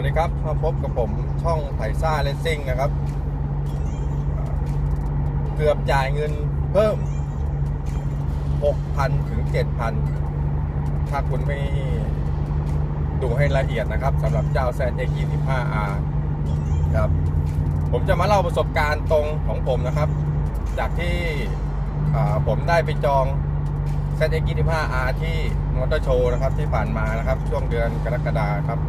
วัสดีครับมาพบกับผมช่องไผ่ซ่าเลสซิ่งนะครับ เกือบจ่ายเงินเพิ่ม 6,000 ถึง 7,000 ถ้าคุณไม่ดูให้ละเอียดนะครับสำหรับเจ้า ZX25R ครับ ผมจะมาเล่าประสบการณ์ตรงของผมนะครับ จากที่ผมได้ไปจอง ZX25R ที่มอเตอร์โชว์นะครับที่ผ่านมานะครับ ช่วงเดือนกรกฎาครับ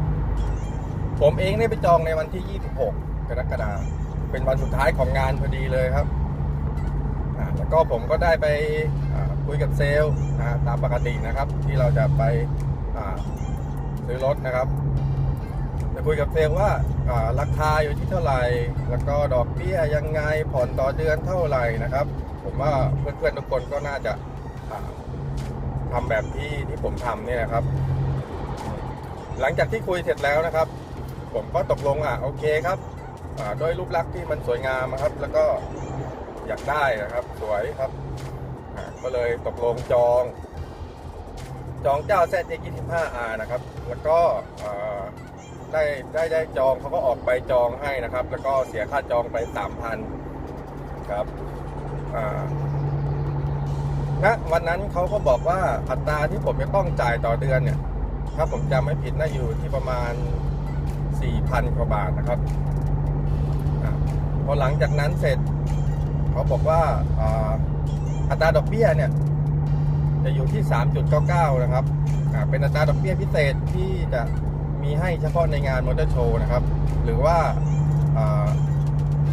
ผมเองได้ไปจองในวันที่ 26 กรกฎาคมเป็นวันสุดท้ายของงานพอดีเลยครับแล้วก็ผมก็ได้ไปคุยกับเซลล์นะฮะตามปกตินะครับ ที่เราจะไปซื้อรถนะครับจะคุยกับเซลล์ว่าราคาอยู่ที่เท่าไหร่ แล้วก็ดอกเบี้ยยังไงผ่อนต่อเดือนเท่าไหร่นะครับ ผมว่าเพื่อนๆทุกคนก็น่าจะอ่าทำแบบที่ที่ผมทำเนี่ยนะครับ หลังจากที่คุยเสร็จแล้วนะครับ ผมก็ตกลงอะโอเคครับด้วยรูปลักษณ์ที่มันสวยงามครับ แล้วก็อยากได้นะครับ สวยครับก็เลยตกลงจอง จองเจ้า z 2 5 r นะครับ แล้วก็ได้ได้ได้จองเขาก็ออกใบจองให้นะครับ แล้วก็เสียค่าจองไป 3,000ครับอ่าณวันนั้นเขาก็บอกว่าอัตราที่ผมจะต้องจ่ายต่อเดือนเนี่ย ถ้าผมจำไม่ผิดน่าอยู่ที่ประมาณ 4,000 กว่าบาทนะครับอพอหลังจากนั้นเสร็จ เขาบอกว่าอัตราดอกเบี้ยเนี่ย จะอยู่ที่ 3.99 นะครับ เป็นอัตราดอกเบี้ยพิเศษที่จะมีให้เฉพาะในงานมอเตอร์โชว์นะครับ หรือว่า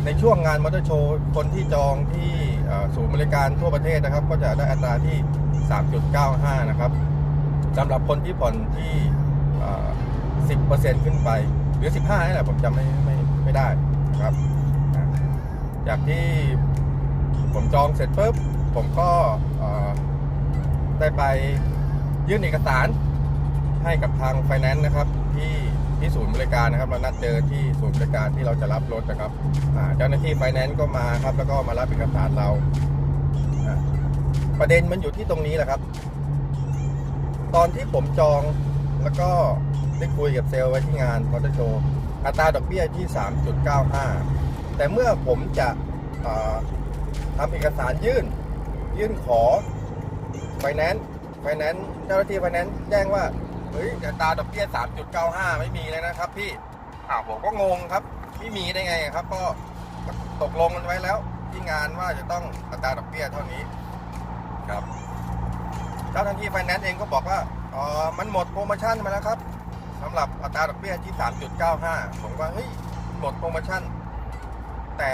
ในช่วงงานมอเตอร์โชว์คนที่จองที่ศูนย์บริการทั่วประเทศนะครับ ก็จะได้อัตราที่ 3.95 นะครับสำหรับคนที่ผ่อนที่อ่า10%ขึ้นไป หรือ15นี่แหละผมจำไม่ไม่ไม่ได้นะครับอ่าจากที่ผมจองเสร็จปุ๊บผมก็ได้ไปยื่นเอกสารให้กับทางไฟแนนซ์นะครับ ที่ที่ศูนย์บริการนะครับ เรานัดเจอที่ศูนย์บริการที่เราจะรับรถนะครับเจ้าหน้าที่ไฟแนนซ์ก็มาครับ แล้วก็มารับเอกสารเรา ประเด็นมันอยู่ที่ตรงนี้แหละครับ ตอนที่ผมจอง แล้วก็ได้คุยกับเซลล์ไว้ที่งานมอเตอร์โชว์อัตราดอกเบี้ยที่ 3.95 แต่เมื่อผมจะทำเอกสารยื่น ยื่นขอไฟแนนซ์ไฟแนนซ์เจ้าหน้าที่ไฟแนนซ์แจ้งว่า เฮ้ยอัตราดอกเบี้ย 3.95 ไม่มีเลยนะครับพี่อ้าวผมก็งงครับ ไม่มีได้ไงครับ ก็ตกลงกันไว้แล้ว ที่งานว่าจะต้องอัตราดอกเบี้ยเท่านี้ครับเจ้าหน้าที่ไฟแนนซ์เองก็บอกว่า ออมันหมดโปรโมชั่นมาแล้วครับสำหรับอัตราดอกเบี้ยที่ 3.95 ผมว่าเฮ้ยหมดโปรโมชั่น แต่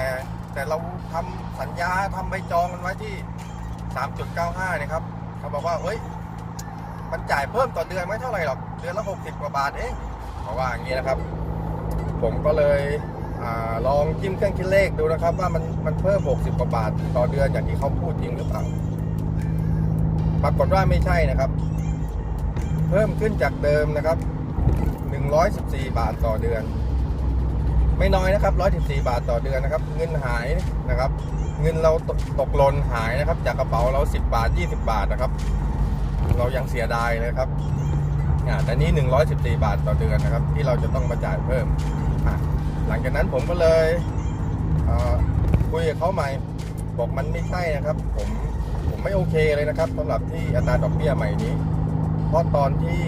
แต่เราทำสัญญาทำใบจองกันไว้ที่ 3.95 นะครับเขาบอกว่าเฮ้ยมันจ่ายเพิ่มต่อเดือนไม่เท่าไหร่หรอก เดือนละ 60 กว่าบาทเองเขาว่าอย่างนี้นะครับ ผมก็เลยอลองจิ้มเครื่องคิดเลขดูนะครับ ว่ามันมันเพิ่ม 60 กว่าบาทต่อเดือนอย่างที่เขาพูดจริงหรือเปล่า ปรากฏว่าไม่ใช่นะครับ พิ่มขึ้นจากเดิมนะครับ 114 บาทต่อเดือน ไม่น้อยนะครับ 114 บาทต่อเดือนนะครับ เงินหายนะครับ เงินเราตกตกหล่นหายนะครับ จากกระเป๋าเรา 10 บาท 20 บาทนะครับ เรายังเสียดายเลยครับอ่าแต่นี้ 114 บาทต่อเดือนนะครับ ที่เราจะต้องมาจ่ายเพิ่ม หลังจากนั้นผมก็เลยเคุยกับเขาใหม่บอกมันไม่ใช่นะครับ ผมผมไม่โอเคเลยนะครับสำหรับที่อัตราดอกเบี้ยใหม่นี้ พราะตอนที่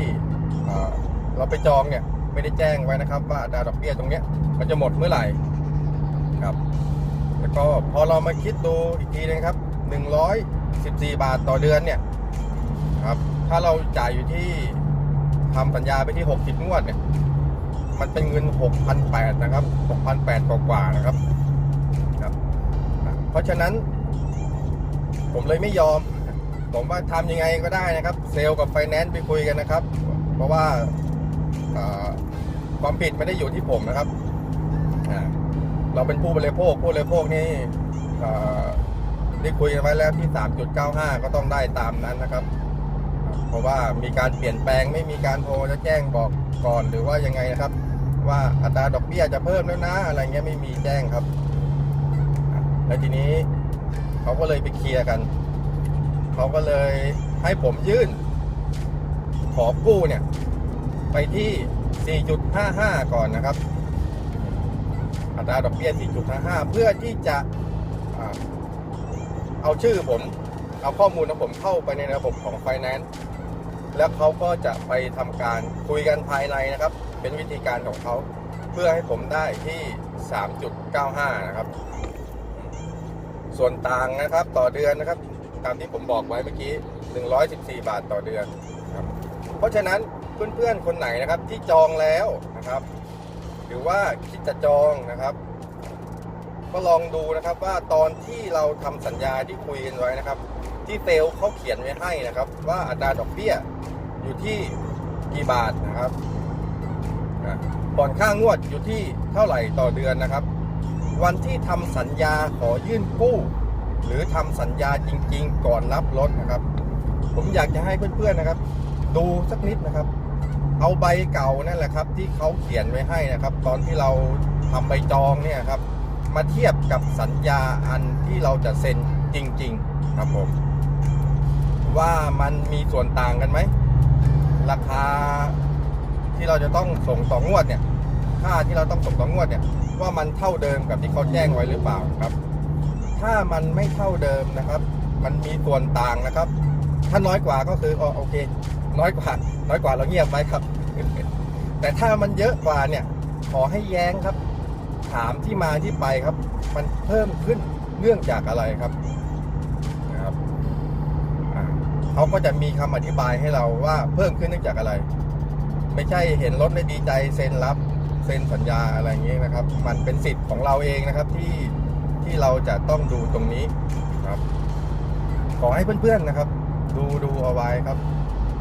เราไปจองเนี่ยไม่ได้แจ้งไว้นะครับ ว่าอัตราดอกเบี้ยตรงเนี้ยมันจะหมดเมื่อไหร่ครับ แล้วก็พอเรามาคิดดูอีกทีนะครับ 114 บาทต่อเดือนเนี่ยครับถ้าเราจ่ายอยู่ที่ทำสัญญาไปที่ 60 งวดเนี่ยมันเป็นเงิน 6,800 นะครับ 6,800 กว่าๆนะครับครับ เพราะฉะนั้น ผมเลยไม่ยอม ผมว่าทำยังไงก็ได้นะครับ เซลล์กับไฟแนนซ์ไปคุยกันนะครับ เพราะว่าความผิดไม่ได้อยู่ที่ผมนะครับ เราเป็นผู้บริโภคผู้บริโภคนี่เอ่อได้คุยกันไว้แล้วที่ 3.95 ก็ต้องได้ตามนั้นนะครับ เพราะว่ามีการเปลี่ยนแปลงไม่มีการโทรจะแจ้งบอกก่อนหรือว่ายังไงนะครับ ว่าอัตราดอกเบี้ยจะเพิ่มแล้วนะอะไรเงี้ยไม่มีแจ้งครับ แล้วทีนี้เขาก็เลยไปเคลียร์กัน เขาก็เลยให้ผมยื่น ขอกู้เนี่ย ไปที่ 4.55 ก่อนนะครับ อัตราดอกเบี้ย 4.55 เพื่อที่จะอ่าเอาชื่อผม เอาข้อมูลของผมเข้าไปในระบบของ Finance แล้วเขาก็จะไปทำการคุยกันภายในนะครับ เป็นวิธีการของเขา เพื่อให้ผมได้ที่ 3.95 นะครับ ส่วนต่างนะครับต่อเดือนนะครับ ตามที่ผมบอกไว้เมื่อกี้ 114 บาทต่อเดือนครับเพราะฉะนั้นเพื่อนๆคนไหนนะครับที่จองแล้วนะครับ หรือว่าคิดจะจองนะครับ ก็ลองดูนะครับว่าตอนที่เราทำสัญญาที่คุยกันไว้นะครับ ที่เซลล์เขาเขียนไว้ให้นะครับ ว่าอัตราดอกเบี้ยอยู่ที่กี่บาทนะครับนะผ่อนค่างวดอยู่ที่เท่าไหร่ต่อเดือนนะครับ วันที่ทำสัญญาขอยื่นกู้ หรือทำสัญญาจริง ๆ ก่อนรับรถนะครับ ผมอยากจะให้เพื่อนๆนะครับ ดูสักนิดนะครับ เอาใบเก่านั่นแหละครับ ที่เขาเขียนไว้ให้นะครับ ตอนที่เราทำใบจองเนี่ยครับ มาเทียบกับสัญญาอันที่เราจะเซ็นจริง ๆ ครับผมว่ามันมีส่วนต่างกันไหมราคาที่เราจะต้องส่งต่องวดเนี่ย ค่าที่เราต้องส่งต่องวดเนี่ย ว่ามันเท่าเดิมกับที่เขาแจ้งไว้หรือเปล่าครับ ถ้ามันไม่เท่าเดิมนะครับ มันมีส่วนต่างนะครับ ถ้าน้อยกว่าก็คืออ๋อโอเค น้อยกว่า น้อยกว่าเราเงียบไว้ครับ แต่ถ้ามันเยอะกว่าเนี่ย ขอให้แย้งครับ ถามที่มาที่ไปครับ มันเพิ่มขึ้นเนื่องจากอะไรครับนะครับเขาก็จะมีคำอธิบายให้เราว่าเพิ่มขึ้นเนื่องจากอะไร ไม่ใช่เห็นรถแล้ดีใจเซ็นรับเซ็นสัญญาอะไรอย่างนี้นะครับ มันเป็นสิทธิ์ของเราเองนะครับที่ ที่เราจะต้องดูตรงนี้ครับ ขอให้เพื่อนๆนะครับ ดูดูเอาไว้ครับ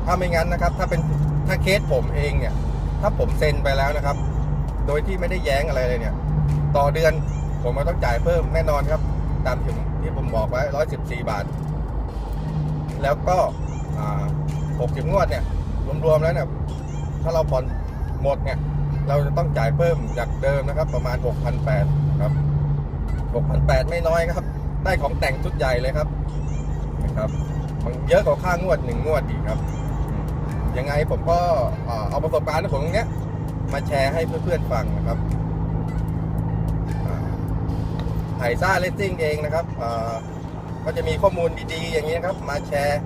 ถ้าไม่งั้นนะครับ ถ้าเป็นถ้าเคสผมเองเนี่ย ถ้าผมเซ็นไปแล้วนะครับ โดยที่ไม่ได้แย้งอะไรเลยเนี่ย ต่อเดือนผมก็ต้องจ่ายเพิ่มแน่นอนครับ ตามที่ผมที่ผมบอกไว้ร้อยสิบสี่บาท แล้วก็หกสิบงวดเนี่ย รวมๆแล้วเนี่ยถ้าเราผ่อนหมดเนี่ยเราจะต้องจ่ายเพิ่มจากเดิมนะครับ ประมาณ 6,800 ครับ 6,800 ไม่น้อยครับ ได้ของแต่งชุดใหญ่เลยครับนะครับ มันเยอะกว่าค่างวดหนึ่งงวดอีกครับ ยังไงผมก็เอาประสบการณ์ของตรงเนี้ย มาแชร์ให้เพื่อนๆฟังนะครับไถ่ซ่าเลสซิ่งเองนะครับก็จะมีข้อมูลดีๆ อย่างนี้นะครับ มาแชร์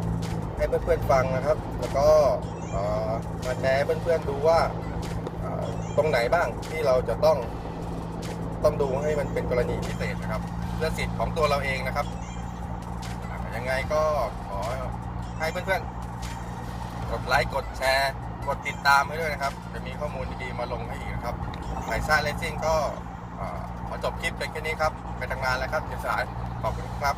ให้เพื่อนๆฟังนะครับ แล้วก็มาแชร์เพื่อนๆดูว่าตรงไหนบ้างที่เราจะต้อง ต้องดูให้มันเป็นกรณีพิเศษนะครับเพื่อสิทธิ์ของตัวเราเองนะครับยังไงก็ขอให้เพื่อนๆ กดไลค์ กดแชร์ กดติดตามให้ด้วยนะครับ จะมีข้อมูลดีๆมาลงให้อีกนะครับไทซ่าเลสซิ่งก็ขอจบคลิปเป็นแค่นี้ครับ ไปทำงานแล้วครับเดี๋ยวสายขอบคุณครับ